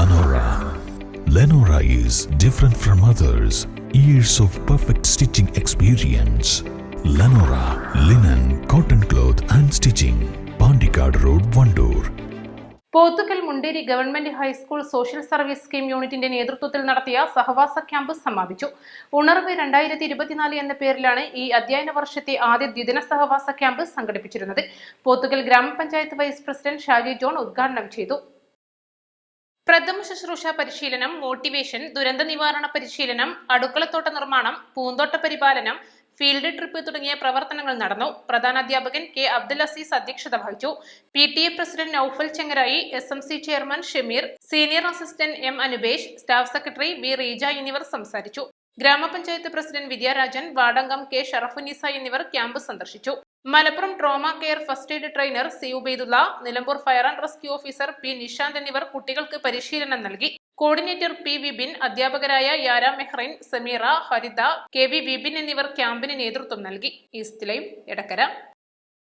Lenora. Lenora is different from others. Years of perfect stitching experience. Lenora linen, cotton cloth and stitching. Pandikad Road, Vandoor. Pothukal Munderi government high school social service scheme യൂണിറ്റിന്റെ നേതൃത്വത്തിൽ നടത്തിയ സഹവാസ camp സമാപിച്ചു ഉണർവ് രണ്ടായിരത്തി ഇരുപത്തിനാല് എന്ന പേരിലാണ് ഈ അധ്യയന വർഷത്തെ ആദ്യ ദ്വിദിന സഹവാസ ക്യാമ്പ് സംഘടിപ്പിച്ചിരുന്നത് പോത്തുക്കൽ ഗ്രാമപഞ്ചായത്ത് വൈസ് പ്രസിഡന്റ് ഷാജി ജോൺ ഉദ്ഘാടനം ചെയ്തു പ്രഥമ ശുശ്രൂഷ പരിശീലനം മോട്ടിവേഷൻ ദുരന്ത നിവാരണ പരിശീലനം അടുക്കളത്തോട്ട നിർമ്മാണം പൂന്തോട്ട പരിപാലനം ഫീൽഡ് ട്രിപ്പ് തുടങ്ങിയ പ്രവർത്തനങ്ങൾ നടന്നു. പ്രധാനാധ്യാപകൻ കെ അബ്ദുൽ അസീസ് അധ്യക്ഷത വഹിച്ചു. P T A president Noufal Chengarayi S M C chairman Shameer senior assistant M Anupesh staff secretary V Reeja എന്നിവർ സംസാരിച്ചു. ഗ്രാമപഞ്ചായത്ത് പ്രസിഡന്റ് വിദ്യാരാജൻ വാടങ്കം കെ ഷറഫുനിസ എന്നിവർ ക്യാമ്പ് സന്ദർശിച്ചു. Malappuram trauma care first aid trainer C Ubaidulla Nilambur fire and rescue officer P Nishanth എന്നിവർ കുട്ടികൾക്ക് പരിശീലനം നൽകി. Coordinator P Vibin അധ്യാപകരായ യാര മെഹ്റൈൻ സമീറ ഹരിത കെ വി വിപിൻ എന്നിവർ ക്യാമ്പിന് നേതൃത്വം നൽകി. East lime Edakkara.